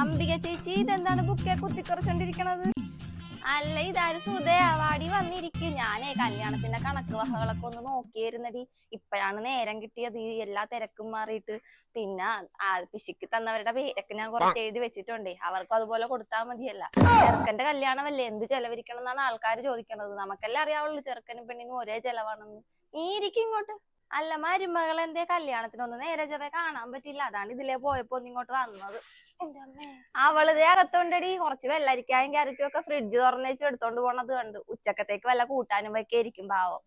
അംബിക ചേച്ചി ഇതെന്താണ് ബുക്കെ കുത്തിക്കുറച്ചോണ്ടിരിക്കണത്? അല്ല ഇതാരും സുധയാ വാടി വന്നിരിക്കും. ഞാനേ കല്യാണത്തിന്റെ കണക്ക് വഹകളൊക്കെ ഒന്ന് നോക്കിയിരുന്നടി. ഇപ്പോഴാണ് നേരം കിട്ടിയത്. ഈ എല്ലാ തിരക്കും മാറിയിട്ട്. പിന്നെ ആ പിശിക്ക് തന്നവരുടെ പേരൊക്കെ ഞാൻ കുറച്ച് എഴുതി വെച്ചിട്ടുണ്ടേ. അവർക്കും അതുപോലെ കൊടുത്താൽ മതിയല്ല. ചെറുക്കന്റെ കല്യാണമല്ലേ? എന്ത് ചെലവരിക്കണം എന്നാണ് ആൾക്കാർ ചോദിക്കണത്. നമുക്കെല്ലാം അറിയാവുള്ളൂ ചെറുക്കനും പെണ്ണിനും ഒരേ ചെലവാണെന്ന്. നീ ഇരിക്കും ഇങ്ങോട്ട്. അല്ല മരുമകൾ എന്തേ കല്യാണത്തിനൊന്നും നേരെ ചൊവ്വേ കാണാൻ പറ്റില്ല. അതാണ് ഇതിലേ പോയപ്പോ ഇങ്ങോട്ട് വന്നത്. അവളിതേ അകത്തോണ്ടടി. കുറച്ച് വെള്ളരിക്കായും ക്യാരറ്റും ഒക്കെ ഫ്രിഡ്ജ് തുറന്നേച്ച് എടുത്തോണ്ട് പോണത് കണ്ടു. ഉച്ചക്കത്തേക്ക് വല്ല കൂട്ടാനും ഒക്കെ ഇരിക്കും പാവം.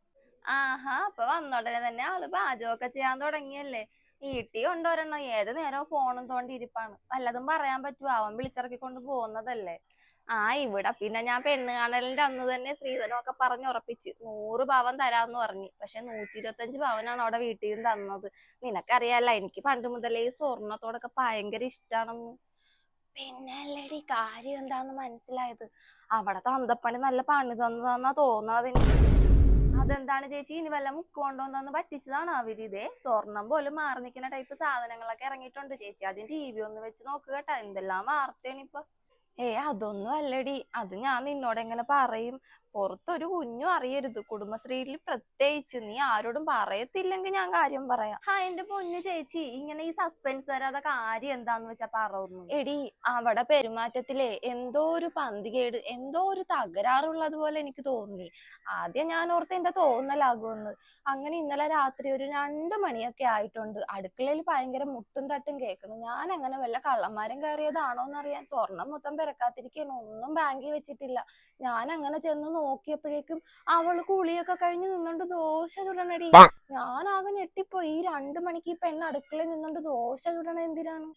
ആഹാ അപ്പൊ വന്നോടനെ തന്നെ ആൾ പാചകമൊക്കെ ചെയ്യാൻ തുടങ്ങിയല്ലേ. വീട്ടിൽ കൊണ്ടുവരണം. ഏത് നേരവും ഫോണും തോണ്ടി ഇരിപ്പാണ് വല്ലതും പറയാൻ പറ്റുമോ അവൻ വിളിച്ചിറക്കി കൊണ്ട് പോകുന്നതല്ലേ. ആ ഇവിടെ. പിന്നെ ഞാൻ പെണ്ണ് കാണലിന്റെ അന്ന് തന്നെ ശ്രീധനമൊക്കെ പറഞ്ഞ് ഉറപ്പിച്ച്. നൂറ് പവൻ തരാന്ന് പറഞ്ഞു. പക്ഷെ നൂറ്റി ഇരുപത്തഞ്ച് പവനാണ് അവിടെ വീട്ടിൽ നിന്ന് തന്നത്. നിനക്കറിയാല്ല എനിക്ക് പണ്ട് മുതലേ ഈ സ്വർണത്തോടൊക്കെ ഭയങ്കര ഇഷ്ടാണെന്ന്. പിന്നെ അല്ലേടി കാര്യം എന്താന്ന് മനസ്സിലായത്? അവിടെ തന്തപ്പണി നല്ല പണി തന്നതാന്നാ എനിക്ക്. അതെന്താണ് ചേച്ചി? ഇനി വല്ല മുക്ക് കൊണ്ടുവന്നു പറ്റിച്ചതാണ് അവർ ഇതേ? സ്വർണം പോലും മാറി നിൽക്കുന്ന ടൈപ്പ് സാധനങ്ങളൊക്കെ ഇറങ്ങിയിട്ടുണ്ട് ചേച്ചി. അതിന് ടി വി ഒന്ന് വെച്ച് നോക്കുക കേട്ടോ. എന്തെല്ലാം വാർത്തയാണ് ഇപ്പൊ ഏ അതൊന്നും അല്ലടി. അത് ഞാൻ നിന്നോട് എങ്ങനെ പറയും? പുറത്തൊരു കുഞ്ഞും അറിയരുത്. കുടുംബശ്രീയിൽ പ്രത്യേകിച്ച് നീ ആരോടും പറയത്തില്ലെങ്കിൽ ഞാൻ കാര്യം പറയാം. ഹാ എന്റെ പൊന്നു ചേച്ചി ഇങ്ങനെ ഈ സസ്പെൻസ് വരാതെ കാര്യം എന്താന്ന് വെച്ചാ പറഞ്ഞു എടി അവിടെ പെരുമാറ്റത്തിലെ എന്തോ ഒരു പന്തികേട് എന്തോ ഒരു തകരാറുള്ളത് പോലെ എനിക്ക് തോന്നി. ആദ്യം ഞാൻ ഓർത്ത് എന്റെ തോന്നലാകുമെന്ന്. അങ്ങനെ ഇന്നലെ രാത്രി ഒരു രണ്ട് മണിയൊക്കെ ആയിട്ടുണ്ട്. അടുക്കളയിൽ ഭയങ്കര മുട്ടും തട്ടും കേൾക്കണം ഞാൻ അങ്ങനെ വല്ല കള്ളന്മാരും കയറിയതാണോ എന്നറിയാൻ സ്വർണം മൊത്തം പെരക്കാത്തിരിക്കണം ഒന്നും ബാങ്കിൽ വെച്ചിട്ടില്ല. ഞാൻ അങ്ങനെ ചെന്ന് നോക്കിയപ്പോഴേക്കും അവൾ കുളിയൊക്കെ കഴിഞ്ഞ് നിന്നോണ്ട് ദോശ ചുടണടി. ഞാൻ ആകെ ഞെട്ടിപ്പോയി. ഈ രണ്ടു മണിക്ക് ഈ പെണ്ണ് അടുക്കളയിൽ നിന്നോണ്ട് ദോശ ചുടണ എന്തിനാണ്?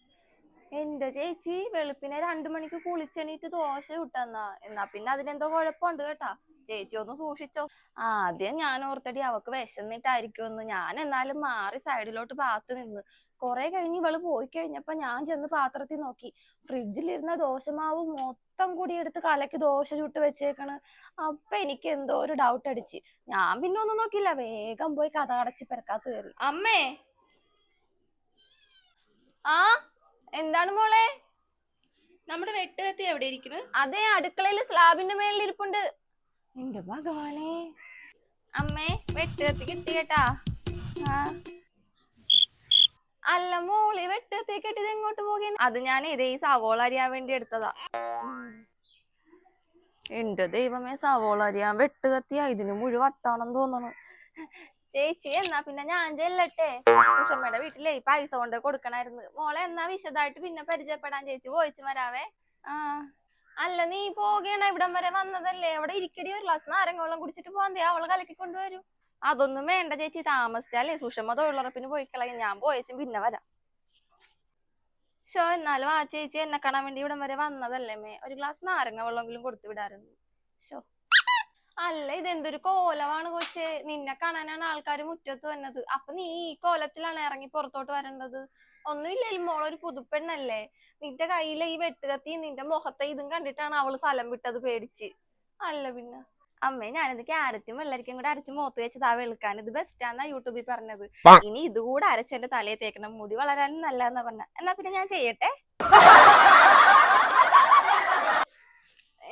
എന്റെ ചേച്ചി വെളുപ്പിനെ രണ്ടു മണിക്ക് കുളിച്ചെണീറ്റ് ദോശ ചുട്ടെന്നാ. എന്നാ പിന്നെ അതിനെന്തോ കുഴപ്പമുണ്ട് കേട്ടാ. ചേച്ചി ഒന്ന് സൂക്ഷിച്ചോ. ആദ്യം ഞാൻ ഓർത്തടി അവക്ക് വിശന്നിട്ടായിരിക്കുമെന്ന്. ഞാൻ എന്നാലും മാറി സൈഡിലോട്ട് പാത്ത് നിന്ന്. കുറെ കഴിഞ്ഞ് ഇവൾ പോയി കഴിഞ്ഞപ്പോ ഞാൻ ചെന്ന് പാത്രത്തിൽ നോക്കി. ഫ്രിഡ്ജിലിരുന്ന ദോശമാവ് മൊത്തം കൂടി എടുത്ത് കലക്കി ദോശ ചുട്ട് വെച്ചേക്കണ്. അപ്പൊ എനിക്ക് എന്തോ ഒരു ഡൗട്ട് അടിച്ച്. ഞാൻ പിന്നെ ഒന്നും നോക്കില്ല വേഗം പോയി കഥ അടച്ച് പെരക്കാത്ത് കയറി. അമ്മേ! ആ? എന്താണ് മോളെ? നമ്മുടെ വെട്ടുകത്തി എവിടെ ഇരിക്കുന്നു അതെ അടുക്കളയിൽ സ്ലാബിന്റെ മേളിൽ ഇരിപ്പുണ്ട് എന്റെ ഭഗവാനെ അമ്മേ വെട്ടുകത്തി കിട്ടി കേട്ടാ. അല്ല മോളി വെട്ടുകത്തി കെട്ടിത് എങ്ങോട്ട് പോകേ? അത് ഞാൻ ഇതേ സവോള അരിയാൻ വേണ്ടി എടുത്തതാ. എന്റെ ദൈവമേ സവോള അരിയാൻ വെട്ടുകത്തിയാ. ഇതിന് മുഴുവൻ വട്ടാണെന്ന് തോന്നണു. ചേച്ചി എന്നാ പിന്നെ ഞാൻ ചെല്ലട്ടെ. സുഷമ്മയുടെ വീട്ടിലേ പൈസ കൊണ്ട് കൊടുക്കണായിരുന്നു. മോളെ എന്നാ വിശദമായിട്ട് പിന്നെ പരിചയപ്പെടാൻ ചേച്ചി പോയിച്ചു വരാവേ. ആ. അല്ല നീ പോകണ ഇവിടം വരെ വന്നതല്ലേ? അവിടെ ഇരിക്കടി ഒരു ഗ്ലാസ് നാരങ്ങ വെള്ളം കുടിച്ചിട്ട് പോകാൻ അവൾ കലക്കി കൊണ്ടുവരും. അതൊന്നും വേണ്ട ചേച്ചി താമസിച്ചാലേ സുഷമ തൊഴിലുറപ്പിന് പോയി കളയും. ഞാൻ പോയച്ചും പിന്നെ വരാം. ഷോ എന്നാലും ആ ചേച്ചി എന്നെ കാണാൻ വേണ്ടി ഇവിടം വരെ വന്നതല്ലേ മേ? ഒരു ഗ്ലാസ് നാരങ്ങ വെള്ളമെങ്കിലും കൊടുത്തു വിടാറുണ്ട് ഷോ അല്ല ഇതെന്തൊരു കോലമാണ് കൊച്ചെ. നിന്നെ കാണാനാണ് ആൾക്കാർ മുറ്റത്ത് വന്നത്. അപ്പൊ നീ ഈ കോലത്തിലാണ് ഇറങ്ങി പുറത്തോട്ട് വരേണ്ടത്? ഒന്നുമില്ലല്ലോ മോളൊരു പുതുപ്പെണ്ണല്ലേ നിന്റെ കയ്യിലെ ഈ വെട്ടുകത്തി നിന്റെ മുഖത്തെ ഇതും കണ്ടിട്ടാണ് അവൾ സ്ഥലം വിട്ടത് പേടിച്ച്. അല്ല പിന്നെ. അമ്മേ ഞാനിത് ക്യാരറ്റും വെള്ളരിക്കും കൂടെ അരച്ച് മുഖത്ത് വെച്ചതാ വെളുക്കാൻ. ഇത് ബെസ്റ്റാന്നാ യൂട്യൂബിൽ പറഞ്ഞത്. ഇനി ഇതുകൂടെ അരച്ച് എന്റെ തലയിൽ തേക്കണം. മുടി വളരാനും നല്ലതെന്നാ പറഞ്ഞ. എന്നാ പിന്നെ ഞാൻ ചെയ്യട്ടെ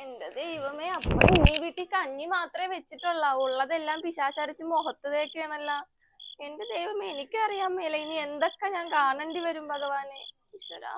എന്റെ ദൈവമേ അപ്പൊ ഈ വീട്ടിൽ കഞ്ഞി മാത്രമേ വെച്ചിട്ടുള്ള. ഉള്ളതെല്ലാം പിശാചരിച്ച് മുഖത്ത് തേക്കാണല്ല എന്റെ ദൈവമേ എനിക്കറിയാൻ മേല. ഇനി എന്തൊക്കെ ഞാൻ കാണേണ്ടി വരും ഭഗവാനെ? ഈശ്വരാ.